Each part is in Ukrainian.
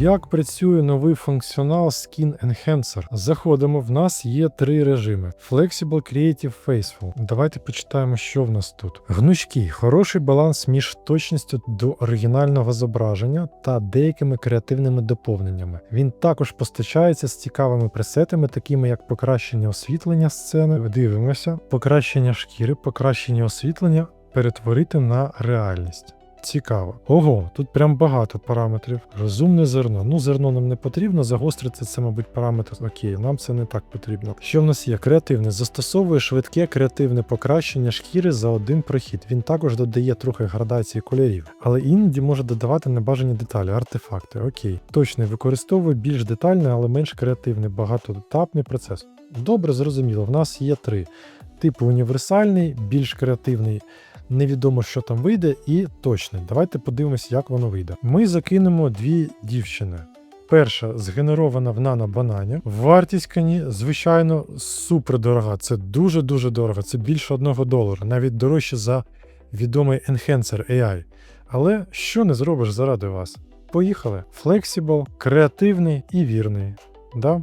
Як працює новий функціонал Skin Enhancer? Заходимо, в нас є три режими: Flexible, Creative, Faithful. Давайте почитаємо, що в нас тут. Гнучкий хороший баланс між точністю до оригінального зображення та деякими креативними доповненнями. Він також постачається з цікавими пресетами, такими як покращення освітлення сцени. Дивимося, покращення шкіри, покращення освітлення перетворити на реальність. Цікаво. Ого, тут прям багато параметрів. Розумне зерно. Ну, зерно нам не потрібно, загострити це, мабуть, параметр. Окей, нам це не так потрібно. Що в нас є? Креативне. Застосовує швидке креативне покращення шкіри за один прохід. Він також додає трохи градації кольорів, але іноді може додавати небажані деталі, артефакти. Окей. Точний використовує більш детальний, але менш креативний, багатоетапний процес. Добре, зрозуміло. В нас є три. Типу універсальний, більш креативний, невідомо, що там вийде, і точний. Давайте подивимося, як воно вийде. Ми закинемо дві дівчини. Перша згенерована в нано-банані. Вартість кані, звичайно, супер дорога. Це дуже-дуже дорого. Це більше одного долара, навіть дорожче за відомий Enhancer AI. Але що не зробиш заради вас? Поїхали. Flexible, креативний і вірний. Да?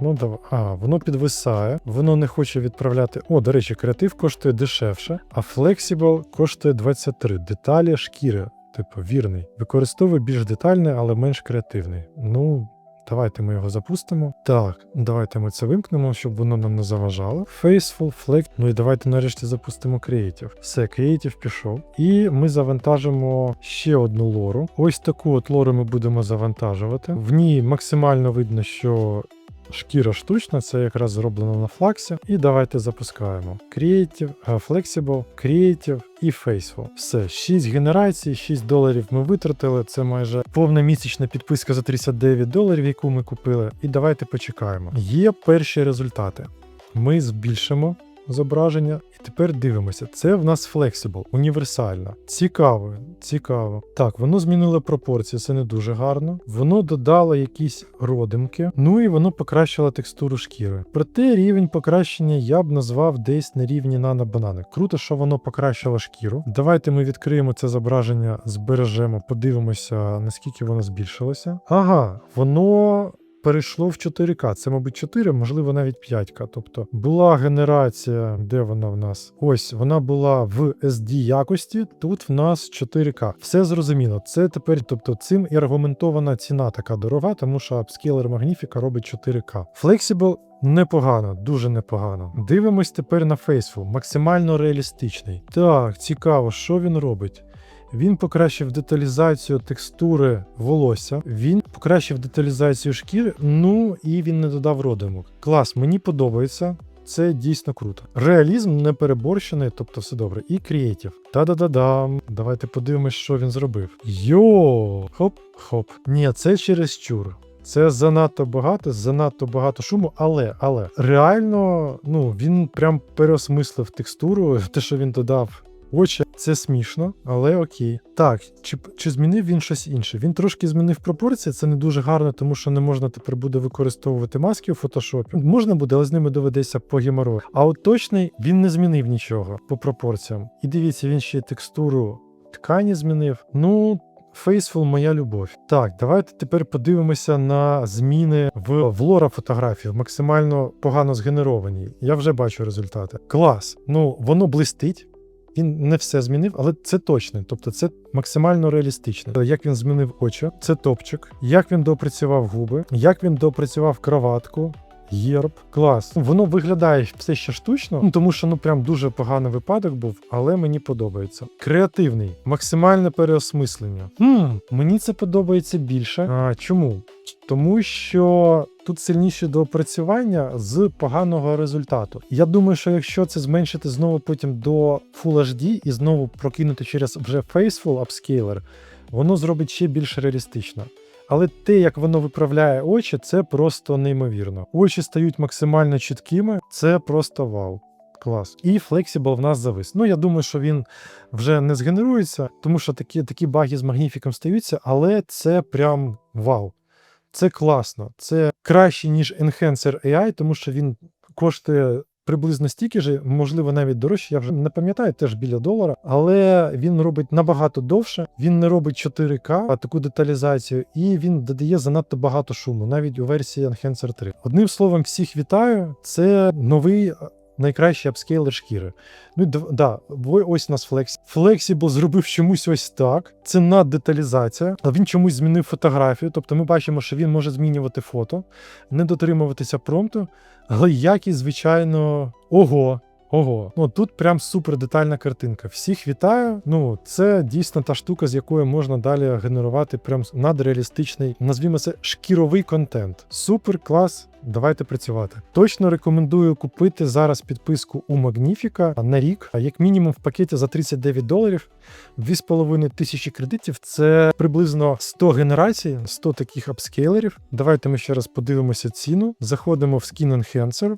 Ну, давай. А, воно підвисає, воно не хоче відправляти. О, до речі, креатив коштує дешевше, а Flexible коштує 23. Деталі шкіри, типу, вірний. Використовує більш детальний, але менш креативний. Ну. Давайте ми його запустимо. Так, давайте ми це вимкнемо, щоб воно нам не заважало. Faithful, Flex. Ну і давайте нарешті запустимо Creative. Все, Creative пішов. І ми завантажимо ще одну лору. Ось таку от лору ми будемо завантажувати. В ній максимально видно, що Шкіра штучна, це якраз зроблено на флаксі. І давайте запускаємо. Creative, Flexible, Creative і Faceful. Все, 6 генерацій, 6 доларів ми витратили. Це майже повна місячна підписка за 39 доларів, яку ми купили. І давайте почекаємо. Є перші результати. Ми збільшимо зображення. І тепер дивимося. Це в нас Flexible, універсальна. Цікаво, цікаво. Так, воно змінило пропорції, це не дуже гарно. Воно додало якісь родимки, ну і воно покращило текстуру шкіри. Проте рівень покращення я б назвав десь на рівні нано-банани. Круто, що воно покращило шкіру. Давайте ми відкриємо це зображення, збережемо, подивимося, наскільки воно збільшилося. Ага, воно перейшло в 4К. Це, мабуть, 4, можливо, навіть 5К. Тобто була генерація, де вона в нас? Ось вона була в SD якості. Тут в нас 4К. Все зрозуміло. Це тепер, тобто, цим і аргументована ціна така дорога, тому що апскейлер Magnifica робить 4К. Flexible Непогано, дуже непогано. Дивимось тепер на Faithful, максимально реалістичний. Так, цікаво, що він робить. Він покращив деталізацію текстури волосся, він покращив деталізацію шкіри, ну і він не додав родимок. Клас, мені подобається. Це дійсно круто. Реалізм не переборщений, тобто все добре. І креатив. Та-да-да-дам. Давайте подивимось, що він зробив. Йо! Хоп-хоп. Ні, це через чур. Це занадто багато, занадто багато шуму, але але реально ну він прям переосмислив текстуру, те, що він додав. Очі, це смішно, але окей. Так, чи чи змінив він щось інше? Він трошки змінив пропорції, це не дуже гарно, тому що не можна тепер буде використовувати маски у фотошопі. Можна буде, але з ними доведеться по геморою. А от точний він не змінив нічого по пропорціям. І дивіться, він ще текстуру ткані змінив. Ну. Faithful моя любов. Так, давайте тепер подивимося на зміни в, в лора фотографії, максимально погано згенеровані. Я вже бачу результати. Клас. Ну, воно блистить. Він не все змінив, але це точно. Тобто це максимально реалістично. Як він змінив очі, це топчик, як він допрацював губи, як він допрацював кроватку. Єрб, клас. Воно виглядає все ще штучно, ну тому що ну прям дуже поганий випадок був, але мені подобається. Креативний, максимальне переосмислення. Хм, Мені це подобається більше. А чому? Тому що тут сильніше доопрацювання з поганого результату. Я думаю, що якщо це зменшити знову потім до Full HD і знову прокинути через вже Faithful Upscaler, воно зробить ще більш реалістично. Але те, як воно виправляє очі, це просто неймовірно. Очі стають максимально чіткими, це просто вау. Клас. І Flexible в нас завис. Ну, я думаю, що він вже не згенерується, тому що такі такі баги з магніфіком стаються, але це прям вау. Це класно. Це краще, ніж Enhancer AI, тому що він коштує приблизно стільки ж, можливо, навіть дорожче. Я вже не пам'ятаю, теж біля долара, але він робить набагато довше. Він не робить 4К, а таку деталізацію, і він додає занадто багато шуму, навіть у версії Enhancer 3. Одним словом, всіх вітаю. Це новий. Найкращий апскейлер шкіри. Ну, да, ось у нас Flex. Flexible зробив чомусь ось так. Це наддеталізація. А він чомусь змінив фотографію. Тобто ми бачимо, що він може змінювати фото, не дотримуватися промпту, але якість, звичайно, ого. Ого, ну тут прям супер детальна картинка. Всіх вітаю. Ну, це дійсно та штука, з якою можна далі генерувати прям надреалістичний, назвімо це шкіровий контент. Супер клас. Давайте працювати. Точно рекомендую купити зараз підписку у Magnifica на рік, як мінімум в пакеті за 39 доларів. 2,5 тисячі кредитів це приблизно 100 генерацій, 100 таких апскейлерів. Давайте ми ще раз подивимося ціну. Заходимо в Skin Enhancer,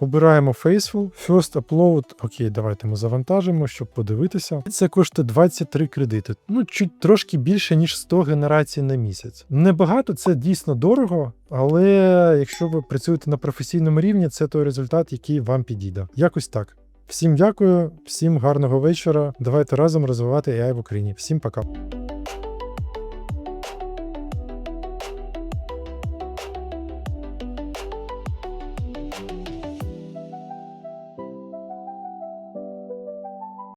обираємо Faceful, First Upload. Окей, давайте ми завантажимо, щоб подивитися. Це коштує 23 кредити. Ну, чуть трошки більше, ніж 100 генерацій на місяць. Небагато, це дійсно дорого, але якщо ви працюєте на професійному рівні, це той результат, який вам підійде. Якось так. Всім дякую, всім гарного вечора. Давайте разом розвивати AI в Україні. Всім пока.